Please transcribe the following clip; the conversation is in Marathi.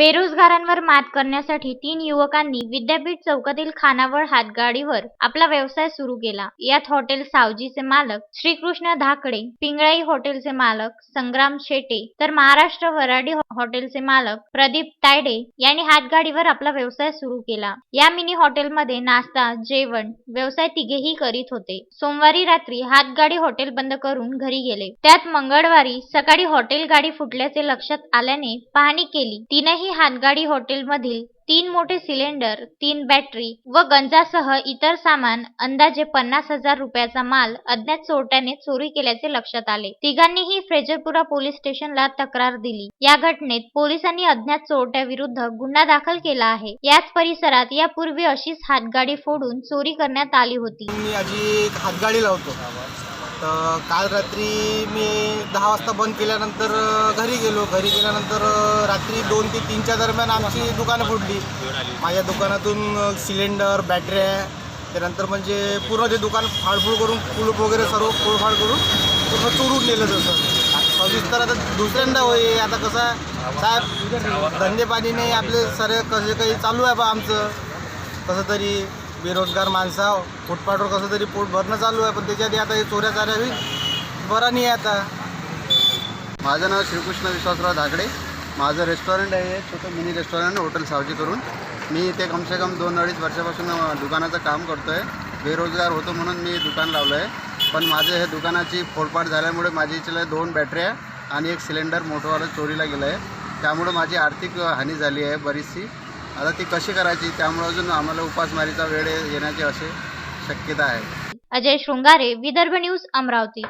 बेरोजगारांवर मात करण्यासाठी तीन युवकांनी विद्यापीठ चौकातील खानावळ हातगाडीवर आपला व्यवसाय सुरू केला. यात हॉटेल सावजीचे मालक श्रीकृष्ण धाकडे पिंगळाई हॉटेलचे मालक संग्राम शेटे तर महाराष्ट्र वराडी हॉटेलचे मालक प्रदीप तायडे यांनी हातगाडीवर आपला व्यवसाय सुरू केला. या मिनी हॉटेलमध्ये नाश्ता जेवण व्यवसाय तिघेही करीत होते. सोमवारी रात्री हातगाडी हॉटेल बंद करून घरी गेले. त्यात मंगळवारी सकाळी हॉटेल गाडी फुटल्याचे लक्षात आल्याने पाहणी केली. तीनही हातगाडी हॉटेलमधील तीन मोठे सिलेंडर तीन बॅटरी व गंजासह इतर सामान अंदाजे पन्नास हजार रुपयाचा माल अज्ञात चोरट्याने चोरी केल्याचे लक्षात आले. तिघांनीही फ्रेजरपुरा पोलीस स्टेशनला तक्रार दिली. या घटनेत पोलिसांनी अज्ञात चोरट्याविरुद्ध गुन्हा दाखल केला आहे. याच परिसरात यापूर्वी अशीच हातगाडी फोडून चोरी करण्यात आली होती. मी हातगाडी लावतो. तर काल रात्री मी दहा वाजता बंद केल्यानंतर घरी गेलो. घरी गेल्यानंतर रात्री दोन ते तीनच्या दरम्यान आमची दुकानं फुटली माझ्या दुकानातून सिलेंडर बॅटऱ्या त्यानंतर म्हणजे पूर्ण ते दुकान फाडफूड करून कुलूप वगैरे सर्व फोडफाड करून पूर्ण चोरून नेलं जसं सविस्तर आता दुसऱ्यांदा होई आता कसं आहे, साहेब धंदेपाणी नाही आपले सर कसे काही चालू आहे बा आमचं. कसं तरी बेरोजगार माणसा फुटपाटवर कसं तरी पोट भरणं चालू आहे पण त्याच्यात आता हे चोऱ्या चाऱ्या होईल. बरं नाही आहे आता. माझं नाव श्रीकृष्ण विश्वासराव धाकडे माझं रेस्टॉरंट आहे छोटं मिनी रेस्टॉरंट हॉटेल सावजी करून. मी इथे कमसे कम दोन अडीच वर्षापासून दुकानाचं काम करतो आहे बेरोजगार होतो म्हणून मी दुकान लावलं आहे पण माझं हे दुकानाची फोडपाट झाल्यामुळे माझी इथल्या दोन बॅटऱ्या आणि एक सिलेंडर मोठंवालं चोरीला गेलं आहे त्यामुळं माझी आर्थिक हानी झाली आहे बरीचशी. आता ती कशी करायची त्यामुळे अजून आम्हाला उपासमारीचा वेळ येण्याची अशी शक्यता आहे. अजय शृंगारे विदर्भ न्यूज अमरावती.